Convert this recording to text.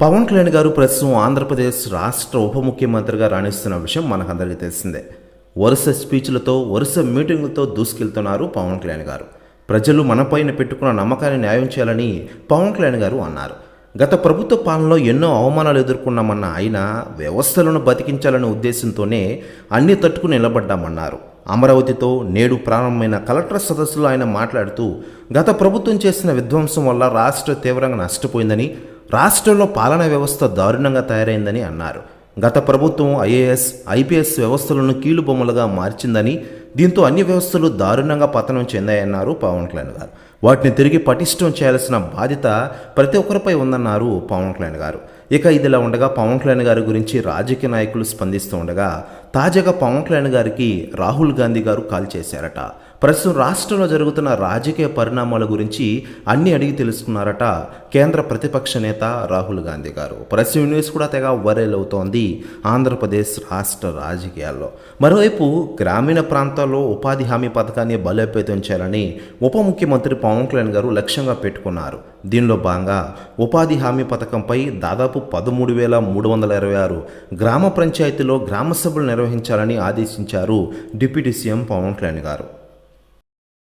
పవన్ కళ్యాణ్ గారు ప్రస్తుతం ఆంధ్రప్రదేశ్ రాష్ట్ర ఉప ముఖ్యమంత్రిగా రాణిస్తున్న విషయం మనకందరికీ తెలిసిందే. వరుస స్పీచ్లతో వరుస మీటింగులతో దూసుకెళ్తున్నారు పవన్ కళ్యాణ్ గారు. ప్రజలు మనపైన పెట్టుకున్న నమ్మకాన్ని న్యాయం చేయాలని పవన్ కళ్యాణ్ గారు అన్నారు. గత ప్రభుత్వ పాలనలో ఎన్నో అవమానాలు ఎదుర్కొన్నామన్న ఆయన వ్యవస్థలను బతికించాలనే ఉద్దేశంతోనే అన్ని తట్టుకుని నిలబడ్డామన్నారు. అమరావతితో నేడు ప్రారంభమైన కలెక్టర్ సదస్సులో ఆయన మాట్లాడుతూ గత ప్రభుత్వం చేసిన విధ్వంసం వల్ల రాష్ట్ర తీవ్రంగా నష్టపోయిందని రాష్ట్రంలో పాలనా వ్యవస్థ దారుణంగా తయారైందని అన్నారు. గత ప్రభుత్వం ఐఏఎస్ ఐపీఎస్ వ్యవస్థలను కీలుబొమ్మలుగా మార్చిందని దీంతో అన్ని వ్యవస్థలు దారుణంగా పతనం చెందాయన్నారు పవన్ కళ్యాణ్ గారు. వాటిని తిరిగి పటిష్టం చేయాల్సిన బాధ్యత ప్రతి ఒక్కరిపై ఉందన్నారు పవన్ కళ్యాణ్ గారు. ఇక ఇదిలా ఉండగా పవన్ కళ్యాణ్ గారి గురించి రాజకీయ నాయకులు స్పందిస్తూ ఉండగా తాజాగా పవన్ కళ్యాణ్ గారికి రాహుల్ గాంధీ గారు కాల్ చేశారట. ప్రస్తుతం రాష్ట్రంలో జరుగుతున్న రాజకీయ పరిణామాల గురించి అన్ని అడిగి తెలుసుకున్నారట కేంద్ర ప్రతిపక్ష నేత రాహుల్ గాంధీ గారు. ప్రస్తుతం న్యూస్ కూడా తెగ వైరల్ అవుతోంది ఆంధ్రప్రదేశ్ రాష్ట్ర రాజకీయాల్లో. మరోవైపు గ్రామీణ ప్రాంతాల్లో ఉపాధి హామీ పథకాన్ని బలోపేతం చేయాలని ఉప ముఖ్యమంత్రి పవన్ కళ్యాణ్ గారు లక్ష్యంగా పెట్టుకున్నారు. దీనిలో భాగంగా ఉపాధి హామీ పథకంపై దాదాపు పదమూడు వేల మూడు వందల ఇరవై ఆరు గ్రామ పంచాయతీలో గ్రామ సభలు నిర్వహించాలని ఆదేశించారు డిప్యూటీ సీఎం పవన్ కళ్యాణ్ గారు.